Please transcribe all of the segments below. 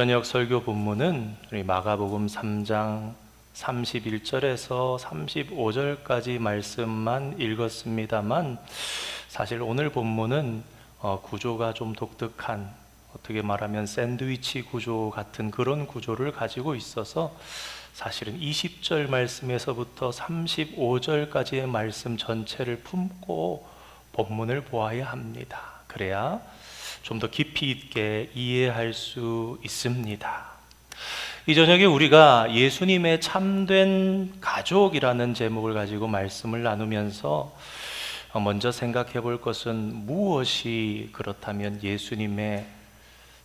저녁 설교 본문은 우리 마가복음 3장 31절에서 35절까지 말씀만 읽었습니다만 사실 오늘 본문은 어, 구조가 좀 독특한 어떻게 말하면 샌드위치 구조 같은 그런 구조를 가지고 있어서 사실은 20절 말씀에서부터 35절까지의 말씀 전체를 품고 본문을 보아야 합니다. 그래야 좀 더 깊이 있게 이해할 수 있습니다. 이 저녁에 우리가 예수님의 참된 가족이라는 제목을 가지고 말씀을 나누면서 먼저 생각해 볼 것은 무엇이 그렇다면 예수님의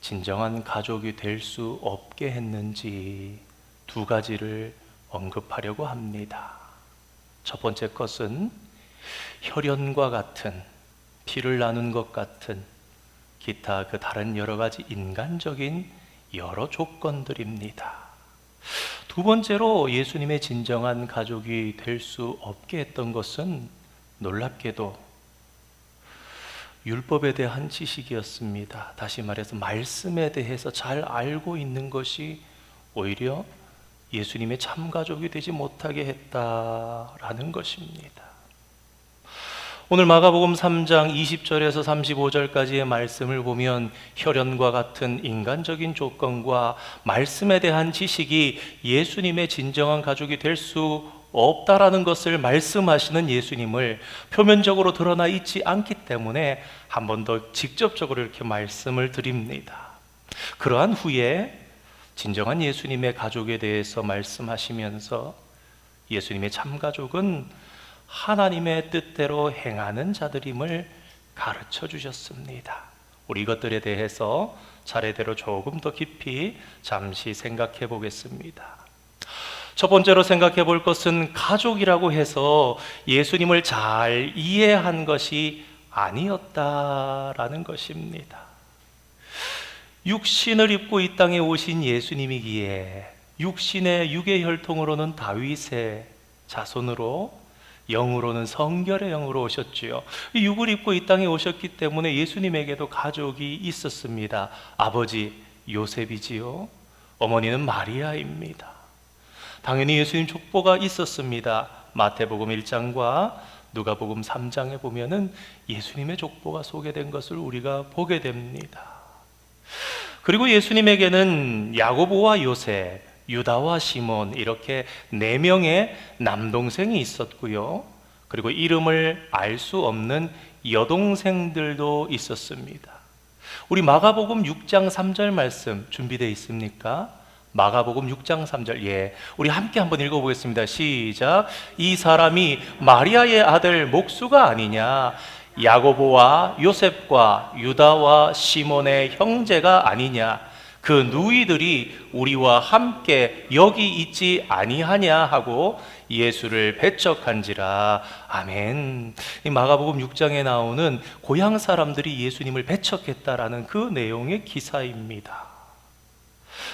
진정한 가족이 될 수 없게 했는지 두 가지를 언급하려고 합니다. 첫 번째 것은 혈연과 같은 피를 나눈 것 같은 기타 그 다른 여러 가지 인간적인 여러 조건들입니다. 두 번째로 예수님의 진정한 가족이 될 수 없게 했던 것은 놀랍게도 율법에 대한 지식이었습니다. 다시 말해서 말씀에 대해서 잘 알고 있는 것이 오히려 예수님의 참가족이 되지 못하게 했다라는 것입니다. 오늘 마가복음 3장 20절에서 35절까지의 말씀을 보면 혈연과 같은 인간적인 조건과 말씀에 대한 지식이 예수님의 진정한 가족이 될 수 없다라는 것을 말씀하시는 예수님을 표면적으로 드러나 있지 않기 때문에 한 번 더 직접적으로 이렇게 말씀을 드립니다. 그러한 후에 진정한 예수님의 가족에 대해서 말씀하시면서 예수님의 참가족은 하나님의 뜻대로 행하는 자들임을 가르쳐 주셨습니다. 우리 이것들에 대해서 차례대로 조금 더 깊이 잠시 생각해 보겠습니다. 첫 번째로 생각해 볼 것은 가족이라고 해서 예수님을 잘 이해한 것이 아니었다라는 것입니다. 육신을 입고 이 땅에 오신 예수님이기에 육신의 육의 혈통으로는 다윗의 자손으로 영으로는 성결의 영으로 오셨지요. 이 육을 입고 이 땅에 오셨기 때문에 예수님에게도 가족이 있었습니다. 아버지 요셉이지요. 어머니는 마리아입니다. 당연히 예수님 족보가 있었습니다. 마태복음 1장과 누가복음 3장에 보면은 예수님의 족보가 소개된 것을 우리가 보게 됩니다. 그리고 예수님에게는 야고보와 요셉, 유다와 시몬 이렇게 네 명의 남동생이 있었고요. 그리고 이름을 알 수 없는 여동생들도 있었습니다. 우리 마가복음 6장 3절 말씀 준비되어 있습니까? 마가복음 6장 3절. 예. 우리 함께 한번 읽어 보겠습니다. 시작. 이 사람이 마리아의 아들 목수가 아니냐? 야고보와 요셉과 유다와 시몬의 형제가 아니냐? 그 누이들이 우리와 함께 여기 있지 아니하냐 하고 예수를 배척한지라 아멘. 이 마가복음 6장에 나오는 고향 사람들이 예수님을 배척했다라는 그 내용의 기사입니다.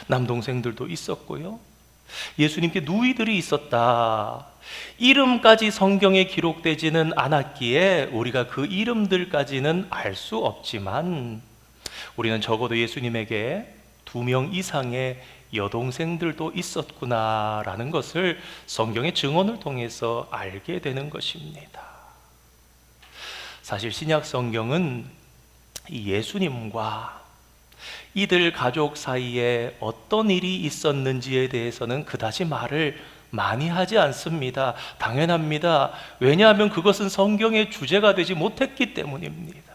남동생들도 있었고요. 예수님께 누이들이 있었다. 이름까지 성경에 기록되지는 않았기에 우리가 그 이름들까지는 알 수 없지만 우리는 적어도 예수님에게 두 명 이상의 여동생들도 있었구나라는 것을 성경의 증언을 통해서 알게 되는 것입니다. 사실 신약 성경은 예수님과 이들 가족 사이에 어떤 일이 있었는지에 대해서는 그다지 말을 많이 하지 않습니다. 당연합니다. 왜냐하면 그것은 성경의 주제가 되지 못했기 때문입니다.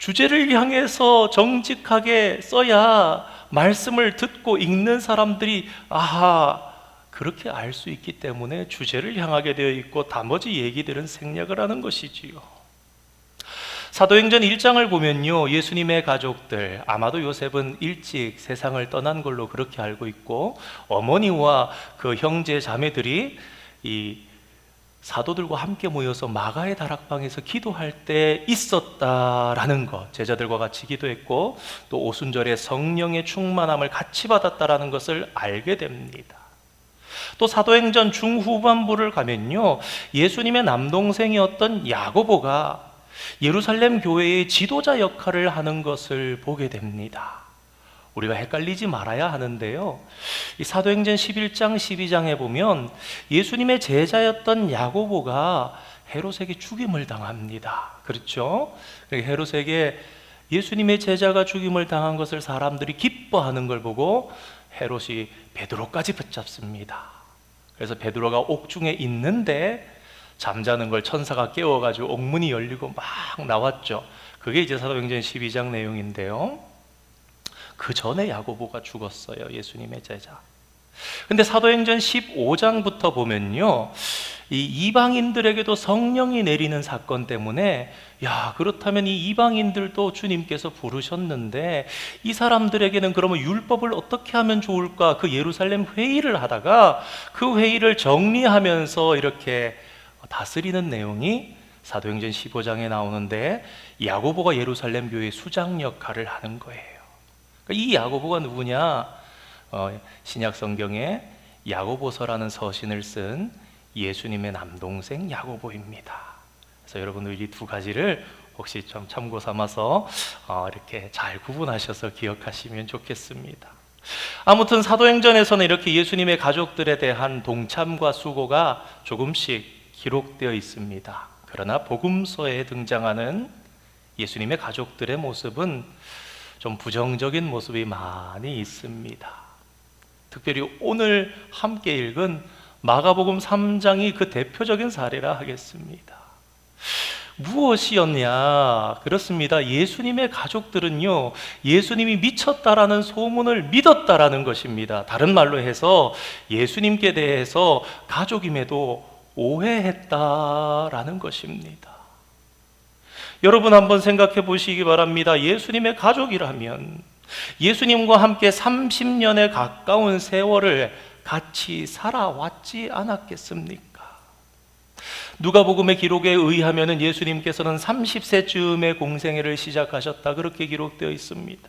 주제를 향해서 정직하게 써야 말씀을 듣고 읽는 사람들이 아하 그렇게 알 수 있기 때문에 주제를 향하게 되어 있고 나머지 얘기들은 생략을 하는 것이지요. 사도행전 1장을 보면요. 예수님의 가족들, 아마도 요셉은 일찍 세상을 떠난 걸로 그렇게 알고 있고 어머니와 그 형제 자매들이 이 사도들과 함께 모여서 마가의 다락방에서 기도할 때 있었다라는 것, 제자들과 같이 기도했고 또 오순절에 성령의 충만함을 같이 받았다라는 것을 알게 됩니다. 또 사도행전 중후반부를 가면요. 예수님의 남동생이었던 야고보가 예루살렘 교회의 지도자 역할을 하는 것을 보게 됩니다. 우리가 헷갈리지 말아야 하는데요. 이 사도행전 11장 12장에 보면 예수님의 제자였던 야고보가 헤롯에게 죽임을 당합니다. 그렇죠? 그러니까 헤롯에게 예수님의 제자가 죽임을 당한 것을 사람들이 기뻐하는 걸 보고 헤롯이 베드로까지 붙잡습니다. 그래서 베드로가 옥중에 있는데 잠자는 걸 천사가 깨워가지고 옥문이 열리고 막 나왔죠. 그게 이제 사도행전 12장 내용인데요. 그 전에 야고보가 죽었어요. 예수님의 제자. 근데 사도행전 15장부터 보면요. 이 이방인들에게도 성령이 내리는 사건 때문에 야, 그렇다면 이 이방인들도 주님께서 부르셨는데 이 사람들에게는 그러면 율법을 어떻게 하면 좋을까? 그 예루살렘 회의를 하다가 그 회의를 정리하면서 이렇게 다스리는 내용이 사도행전 15장에 나오는데 야고보가 예루살렘 교회 수장 역할을 하는 거예요. 그러니까 이 야고보가 누구냐? 어, 신약 성경에 야고보서라는 서신을 쓴 예수님의 남동생 야고보입니다. 그래서 여러분들 이 두 가지를 혹시 좀 참고 삼아서 어, 이렇게 잘 구분하셔서 기억하시면 좋겠습니다. 아무튼 사도행전에서는 이렇게 예수님의 가족들에 대한 동참과 수고가 조금씩 기록되어 있습니다. 그러나 복음서에 등장하는 예수님의 가족들의 모습은 좀 부정적인 모습이 많이 있습니다. 특별히 오늘 함께 읽은 마가복음 3장이 그 대표적인 사례라 하겠습니다. 무엇이었냐? 그렇습니다. 예수님의 가족들은요, 예수님이 미쳤다라는 소문을 믿었다라는 것입니다. 다른 말로 해서 예수님께 대해서 가족임에도 오해했다라는 것입니다. 여러분 한번 생각해 보시기 바랍니다. 예수님의 가족이라면 예수님과 함께 30년에 가까운 세월을 같이 살아왔지 않았겠습니까? 누가복음의 기록에 의하면 예수님께서는 30세쯤에 공생애를 시작하셨다 그렇게 기록되어 있습니다.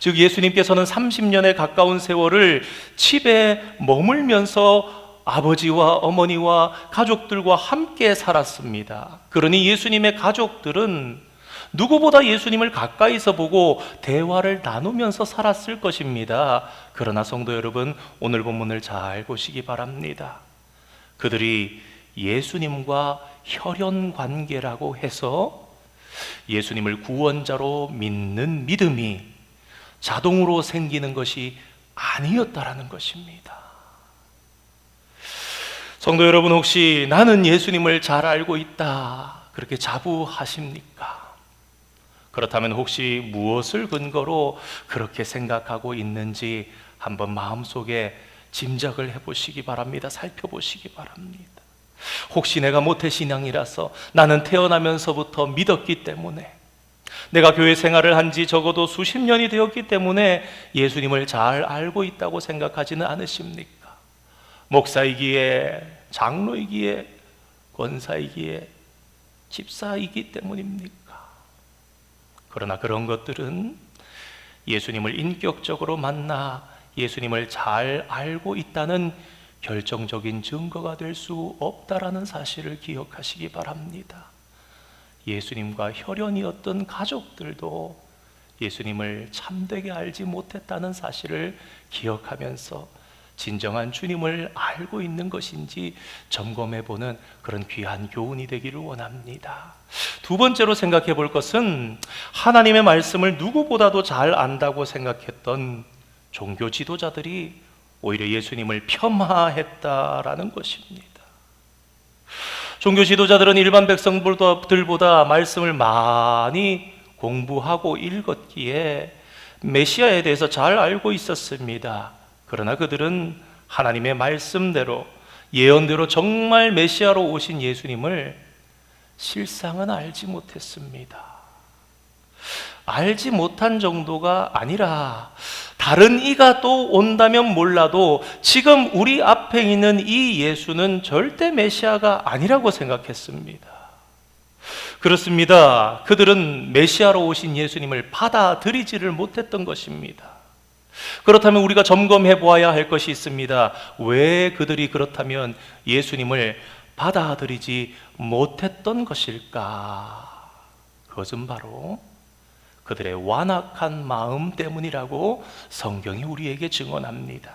즉 예수님께서는 30년에 가까운 세월을 집에 머물면서 아버지와 어머니와 가족들과 함께 살았습니다. 그러니 예수님의 가족들은 누구보다 예수님을 가까이서 보고 대화를 나누면서 살았을 것입니다. 그러나 성도 여러분, 오늘 본문을 잘 보시기 바랍니다. 그들이 예수님과 혈연 관계라고 해서 예수님을 구원자로 믿는 믿음이 자동으로 생기는 것이 아니었다라는 것입니다. 성도 여러분 혹시 나는 예수님을 잘 알고 있다 그렇게 자부하십니까? 그렇다면 혹시 무엇을 근거로 그렇게 생각하고 있는지 한번 마음속에 짐작을 해보시기 바랍니다. 살펴보시기 바랍니다. 혹시 내가 모태신앙이라서 나는 태어나면서부터 믿었기 때문에 내가 교회 생활을 한 지 적어도 수십 년이 되었기 때문에 예수님을 잘 알고 있다고 생각하지는 않으십니까? 목사이기에 장로이기에 권사이기에 집사이기 때문입니까? 그러나 그런 것들은 예수님을 인격적으로 만나 예수님을 잘 알고 있다는 결정적인 증거가 될 수 없다라는 사실을 기억하시기 바랍니다. 예수님과 혈연이었던 가족들도 예수님을 참되게 알지 못했다는 사실을 기억하면서 진정한 주님을 알고 있는 것인지 점검해 보는 그런 귀한 교훈이 되기를 원합니다. 두 번째로 생각해 볼 것은 하나님의 말씀을 누구보다도 잘 안다고 생각했던 종교 지도자들이 오히려 예수님을 폄하했다라는 것입니다. 종교 지도자들은 일반 백성들보다 말씀을 많이 공부하고 읽었기에 메시아에 대해서 잘 알고 있었습니다. 그러나 그들은 하나님의 말씀대로 예언대로 정말 메시아로 오신 예수님을 실상은 알지 못했습니다. 알지 못한 정도가 아니라 다른 이가 또 온다면 몰라도 지금 우리 앞에 있는 이 예수는 절대 메시아가 아니라고 생각했습니다. 그렇습니다. 그들은 메시아로 오신 예수님을 받아들이지를 못했던 것입니다. 그렇다면 우리가 점검해 보아야 할 것이 있습니다. 왜 그들이 그렇다면 예수님을 받아들이지 못했던 것일까? 그것은 바로 그들의 완악한 마음 때문이라고 성경이 우리에게 증언합니다.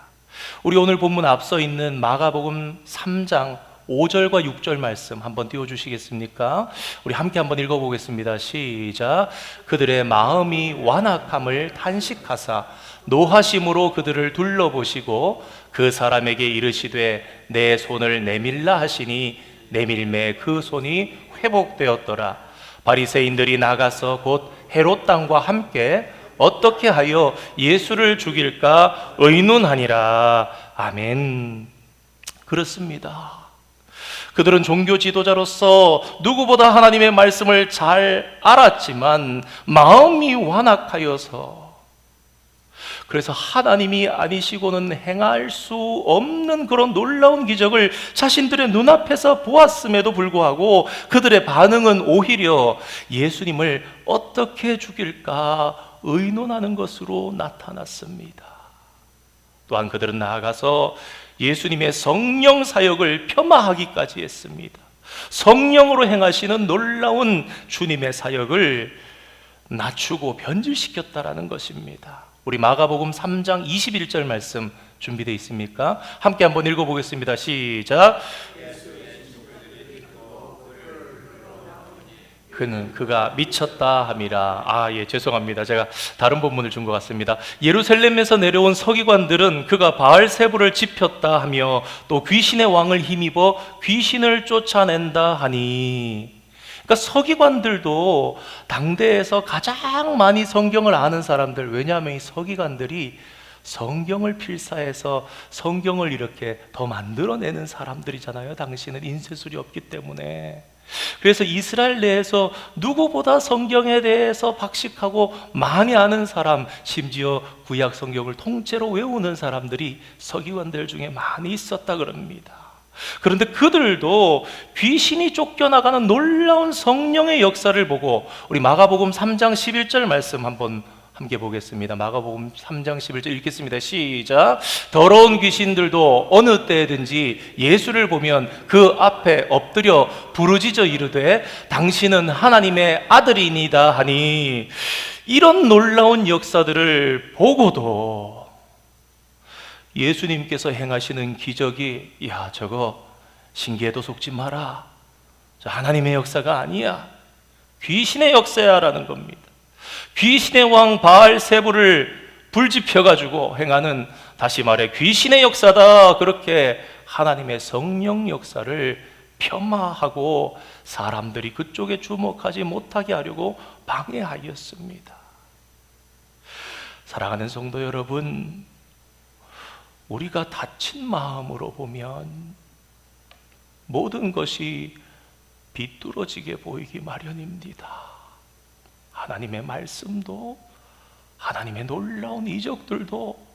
우리 오늘 본문 앞서 있는 마가복음 3장 5절과 6절 말씀 한번 띄워 주시겠습니까? 우리 함께 한번 읽어 보겠습니다. 시작. 그들의 마음이 완악함을 탄식하사 노하심으로 그들을 둘러보시고 그 사람에게 이르시되 내 손을 내밀라 하시니 내밀매 그 손이 회복되었더라. 바리새인들이 나가서 곧 헤롯 땅과 함께 어떻게 하여 예수를 죽일까 의논하니라. 아멘. 그렇습니다. 그들은 종교 지도자로서 누구보다 하나님의 말씀을 잘 알았지만 마음이 완악하여서 그래서 하나님이 아니시고는 행할 수 없는 그런 놀라운 기적을 자신들의 눈앞에서 보았음에도 불구하고 그들의 반응은 오히려 예수님을 어떻게 죽일까 의논하는 것으로 나타났습니다. 또한 그들은 나아가서 예수님의 성령 사역을 폄하하기까지 했습니다. 성령으로 행하시는 놀라운 주님의 사역을 낮추고 변질시켰다라는 것입니다. 우리 마가복음 3장 21절 말씀 준비되어 있습니까? 함께 한번 읽어보겠습니다. 시작. 그는 그가 미쳤다 함이라. 아, 예, 죄송합니다. 제가 다른 본문을 준 것 같습니다. 예루살렘에서 내려온 서기관들은 그가 바알세부를 짚혔다 하며 또 귀신의 왕을 힘입어 귀신을 쫓아낸다 하니 그러니까 서기관들도 당대에서 가장 많이 성경을 아는 사람들 왜냐하면 이 서기관들이 성경을 필사해서 성경을 이렇게 더 만들어내는 사람들이잖아요. 당신은 인쇄술이 없기 때문에. 그래서 이스라엘 내에서 누구보다 성경에 대해서 박식하고 많이 아는 사람, 심지어 구약 성경을 통째로 외우는 사람들이 서기관들 중에 많이 있었다 그럽니다. 그런데 그들도 귀신이 쫓겨나가는 놀라운 성령의 역사를 보고 우리 마가복음 3장 11절 말씀 한번 함께 보겠습니다. 마가복음 3장 11절 읽겠습니다. 시작. 더러운 귀신들도 어느 때든지 예수를 보면 그 앞에 엎드려 부르짖어 이르되 당신은 하나님의 아들이니다 하니 이런 놀라운 역사들을 보고도 예수님께서 행하시는 기적이 야 저거 신기해도 속지 마라. 저 하나님의 역사가 아니야. 귀신의 역사야라는 겁니다. 귀신의 왕 바알세부를 불지펴 가지고 행하는 다시 말해 귀신의 역사다 그렇게 하나님의 성령 역사를 폄하하고 사람들이 그쪽에 주목하지 못하게 하려고 방해하였습니다. 사랑하는 성도 여러분, 우리가 다친 마음으로 보면 모든 것이 비뚤어지게 보이기 마련입니다. 하나님의 말씀도 하나님의 놀라운 이적들도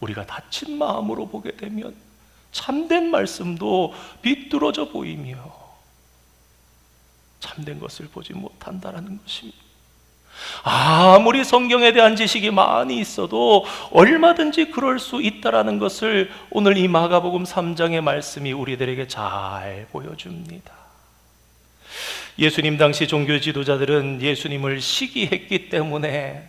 우리가 다친 마음으로 보게 되면 참된 말씀도 비뚤어져 보이며 참된 것을 보지 못한다라는 것입니다. 아무리 성경에 대한 지식이 많이 있어도 얼마든지 그럴 수 있다라는 것을 오늘 이 마가복음 3장의 말씀이 우리들에게 잘 보여줍니다. 예수님 당시 종교 지도자들은 예수님을 시기했기 때문에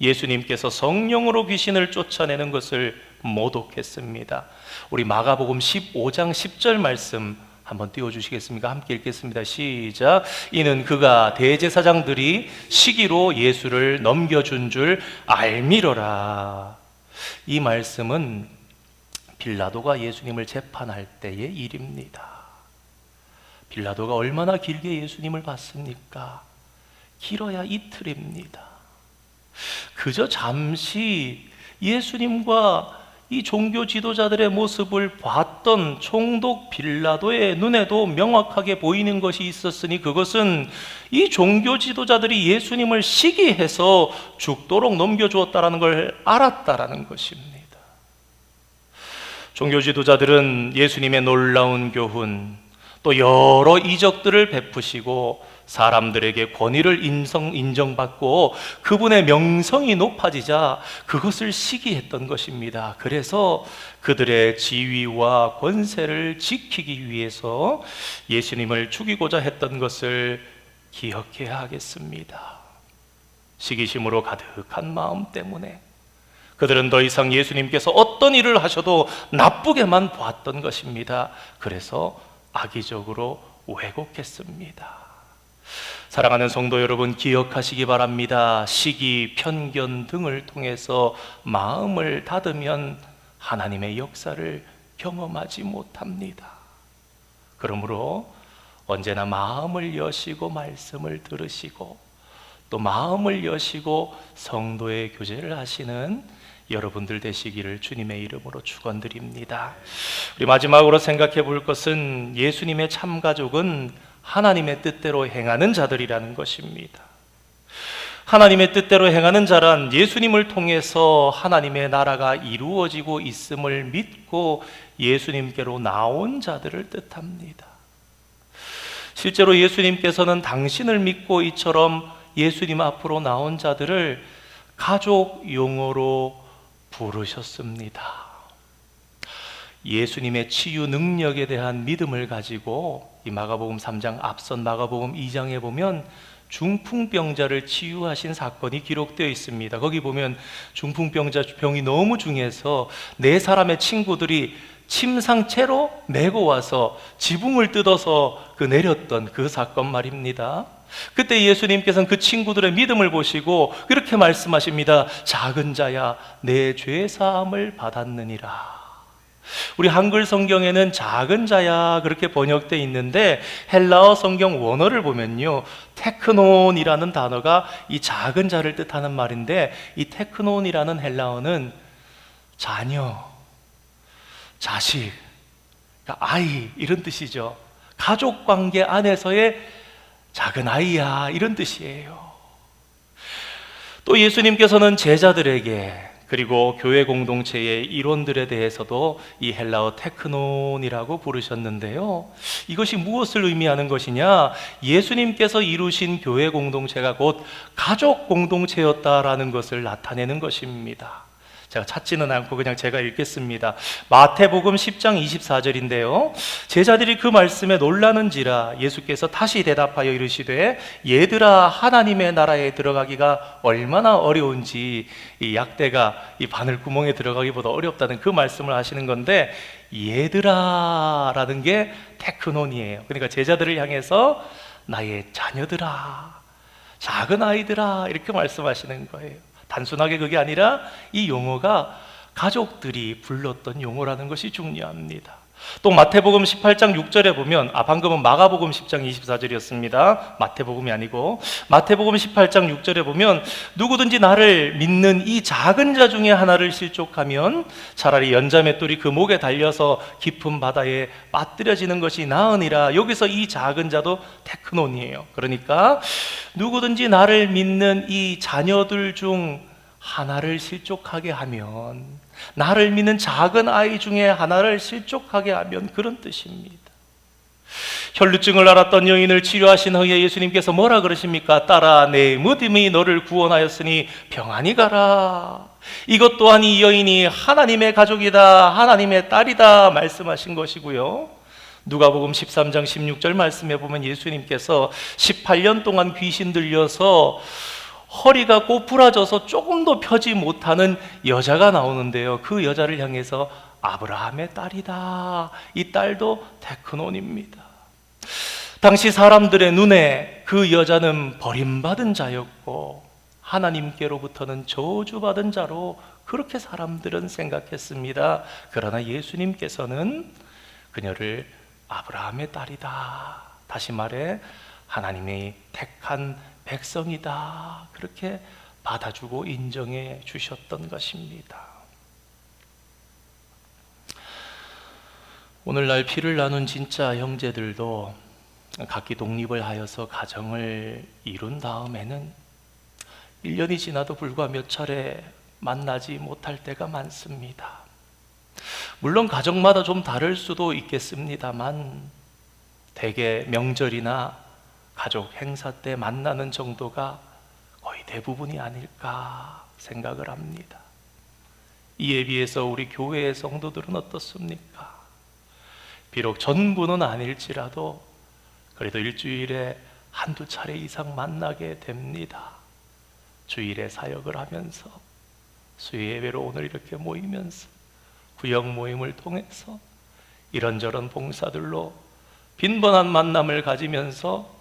예수님께서 성령으로 귀신을 쫓아내는 것을 모독했습니다. 우리 마가복음 15장 10절 말씀 한번 띄워 주시겠습니까? 함께 읽겠습니다. 시작. 이는 그가 대제사장들이 시기로 예수를 넘겨준 줄 알미러라. 이 말씀은 빌라도가 예수님을 재판할 때의 일입니다. 빌라도가 얼마나 길게 예수님을 봤습니까? 길어야 이틀입니다. 그저 잠시 예수님과 이 종교 지도자들의 모습을 봤던 총독 빌라도의 눈에도 명확하게 보이는 것이 있었으니 그것은 이 종교 지도자들이 예수님을 시기해서 죽도록 넘겨주었다라는 걸 알았다라는 것입니다. 종교 지도자들은 예수님의 놀라운 교훈 또 여러 이적들을 베푸시고 사람들에게 권위를 인성, 인정받고 그분의 명성이 높아지자 그것을 시기했던 것입니다. 그래서 그들의 지위와 권세를 지키기 위해서 예수님을 죽이고자 했던 것을 기억해야 하겠습니다. 시기심으로 가득한 마음 때문에 그들은 더 이상 예수님께서 어떤 일을 하셔도 나쁘게만 보았던 것입니다. 그래서 악의적으로 왜곡했습니다. 사랑하는 성도 여러분 기억하시기 바랍니다. 시기, 편견 등을 통해서 마음을 닫으면 하나님의 역사를 경험하지 못합니다. 그러므로 언제나 마음을 여시고 말씀을 들으시고 또 마음을 여시고 성도의 교제를 하시는 여러분들 되시기를 주님의 이름으로 축원드립니다. 우리 마지막으로 생각해 볼 것은 예수님의 참 가족은 하나님의 뜻대로 행하는 자들이라는 것입니다. 하나님의 뜻대로 행하는 자란 예수님을 통해서 하나님의 나라가 이루어지고 있음을 믿고 예수님께로 나온 자들을 뜻합니다. 실제로 예수님께서는 당신을 믿고 이처럼 예수님 앞으로 나온 자들을 가족 용어로 부르셨습니다. 예수님의 치유 능력에 대한 믿음을 가지고 이 마가복음 3장 앞선 마가복음 2장에 보면 중풍병자를 치유하신 사건이 기록되어 있습니다. 거기 보면 중풍병자 병이 너무 중해서 네 사람의 친구들이 침상채로 메고 와서 지붕을 뜯어서 그 내렸던 그 사건 말입니다. 그때 예수님께서는 그 친구들의 믿음을 보시고 이렇게 말씀하십니다. 작은 자야, 내 죄 사함을 받았느니라. 우리 한글 성경에는 작은 자야 그렇게 번역되어 있는데 헬라어 성경 원어를 보면요. 테크논이라는 단어가 이 작은 자를 뜻하는 말인데 이 테크논이라는 헬라어는 자녀, 자식, 그러니까 아이 이런 뜻이죠. 가족 관계 안에서의 작은 아이야 이런 뜻이에요. 또 예수님께서는 제자들에게 그리고 교회 공동체의 이론들에 대해서도 이 헬라어 테크논이라고 부르셨는데요. 이것이 무엇을 의미하는 것이냐? 예수님께서 이루신 교회 공동체가 곧 가족 공동체였다라는 것을 나타내는 것입니다. 제가 찾지는 않고 그냥 제가 읽겠습니다. 마태복음 10장 24절인데요. 제자들이 그 말씀에 놀라는지라 예수께서 다시 대답하여 이르시되 얘들아 하나님의 나라에 들어가기가 얼마나 어려운지 이 약대가 이 바늘 구멍에 들어가기보다 어렵다는 그 말씀을 하시는 건데 얘들아라는 게 테크논이에요. 그러니까 제자들을 향해서 나의 자녀들아 작은 아이들아 이렇게 말씀하시는 거예요. 단순하게 그게 아니라 이 용어가 가족들이 불렀던 용어라는 것이 중요합니다. 또 마태복음 18장 6절에 보면 아 방금은 마가복음 10장 24절이었습니다. 마태복음이 아니고 마태복음 18장 6절에 보면 누구든지 나를 믿는 이 작은 자 중에 하나를 실족하면 차라리 연자맷돌이 그 목에 달려서 깊은 바다에 빠뜨려지는 것이 나으니라. 여기서 이 작은 자도 테크논이에요. 그러니까 누구든지 나를 믿는 이 자녀들 중 하나를 실족하게 하면 나를 믿는 작은 아이 중에 하나를 실족하게 하면 그런 뜻입니다. 혈루증을 앓았던 여인을 치료하신 후에 예수님께서 뭐라 그러십니까? 따라 내 믿음이 너를 구원하였으니 평안히 가라. 이것 또한 이 여인이 하나님의 가족이다, 하나님의 딸이다 말씀하신 것이고요. 누가복음 13장 16절 말씀해 보면 예수님께서 18년 동안 귀신 들려서 허리가 꼬부라져서 조금 도 펴지 못하는 여자가 나오는데요. 그 여자를 향해서 아브라함의 딸이다. 이 딸도 테크논입니다. 당시 사람들의 눈에 그 여자는 버림받은 자였고 하나님께로부터는 저주받은 자로 그렇게 사람들은 생각했습니다. 그러나 예수님께서는 그녀를 아브라함의 딸이다. 다시 말해 하나님의 택한 백성이다. 그렇게 받아주고 인정해 주셨던 것입니다. 오늘날 피를 나눈 진짜 형제들도 각기 독립을 하여서 가정을 이룬 다음에는 1년이 지나도 불과 몇 차례 만나지 못할 때가 많습니다. 물론 가정마다 좀 다를 수도 있겠습니다만 대개 명절이나 가족 행사 때 만나는 정도가 거의 대부분이 아닐까 생각을 합니다. 이에 비해서 우리 교회의 성도들은 어떻습니까? 비록 전부는 아닐지라도 그래도 일주일에 한두 차례 이상 만나게 됩니다. 주일에 사역을 하면서 수요 예배로 오늘 이렇게 모이면서 구역 모임을 통해서 이런저런 봉사들로 빈번한 만남을 가지면서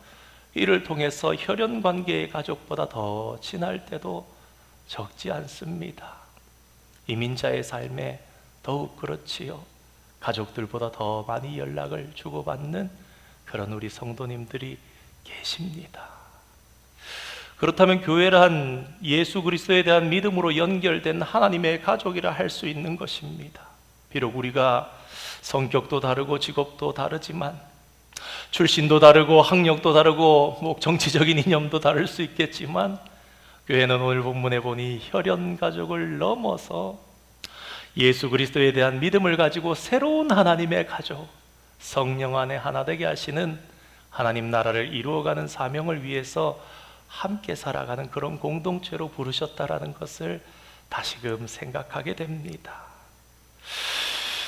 이를 통해서 혈연 관계의 가족보다 더 친할 때도 적지 않습니다. 이민자의 삶에 더욱 그렇지요. 가족들보다 더 많이 연락을 주고받는 그런 우리 성도님들이 계십니다. 그렇다면 교회란 예수 그리스도에 대한 믿음으로 연결된 하나님의 가족이라 할 수 있는 것입니다. 비록 우리가 성격도 다르고 직업도 다르지만 출신도 다르고 학력도 다르고 뭐 정치적인 이념도 다를 수 있겠지만 교회는 오늘 본문에 보니 혈연 가족을 넘어서 예수 그리스도에 대한 믿음을 가지고 새로운 하나님의 가족 성령 안에 하나 되게 하시는 하나님 나라를 이루어가는 사명을 위해서 함께 살아가는 그런 공동체로 부르셨다라는 것을 다시금 생각하게 됩니다.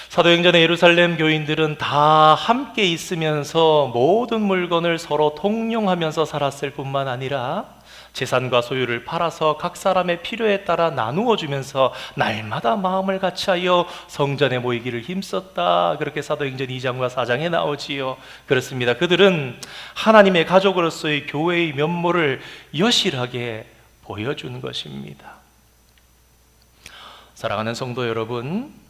사도행전의 예루살렘 교인들은 다 함께 있으면서 모든 물건을 서로 통용하면서 살았을 뿐만 아니라 재산과 소유를 팔아서 각 사람의 필요에 따라 나누어 주면서 날마다 마음을 같이하여 성전에 모이기를 힘썼다. 그렇게 사도행전 2장과 4장에 나오지요. 그렇습니다. 그들은 하나님의 가족으로서의 교회의 면모를 여실하게 보여준 것입니다. 사랑하는 성도 여러분,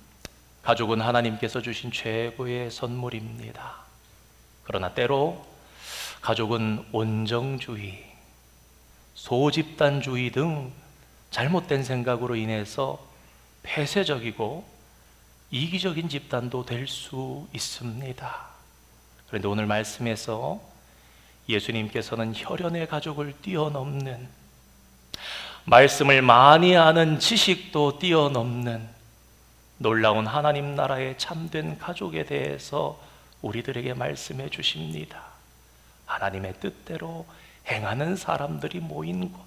가족은 하나님께서 주신 최고의 선물입니다. 그러나 때로 가족은 온정주의, 소집단주의 등 잘못된 생각으로 인해서 폐쇄적이고 이기적인 집단도 될 수 있습니다. 그런데 오늘 말씀에서 예수님께서는 혈연의 가족을 뛰어넘는 말씀을 많이 아는 지식도 뛰어넘는 놀라운 하나님 나라의 참된 가족에 대해서 우리들에게 말씀해 주십니다. 하나님의 뜻대로 행하는 사람들이 모인 곳,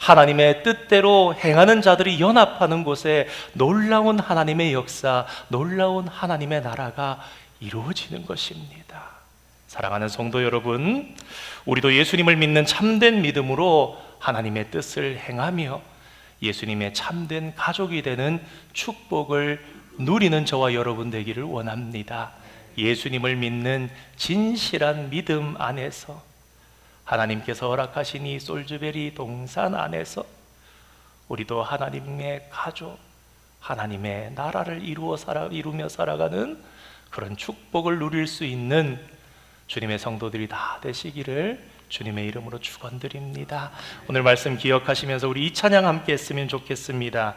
하나님의 뜻대로 행하는 자들이 연합하는 곳에 놀라운 하나님의 역사, 놀라운 하나님의 나라가 이루어지는 것입니다. 사랑하는 성도 여러분, 우리도 예수님을 믿는 참된 믿음으로 하나님의 뜻을 행하며 예수님의 참된 가족이 되는 축복을 누리는 저와 여러분 되기를 원합니다. 예수님을 믿는 진실한 믿음 안에서 하나님께서 허락하신 이 솔즈베리 동산 안에서 우리도 하나님의 가족, 하나님의 나라를 이루어 살아 이루며 살아가는 그런 축복을 누릴 수 있는 주님의 성도들이 다 되시기를 주님의 이름으로 축원드립니다. 오늘 말씀 기억하시면서 우리 이 찬양 함께 했으면 좋겠습니다.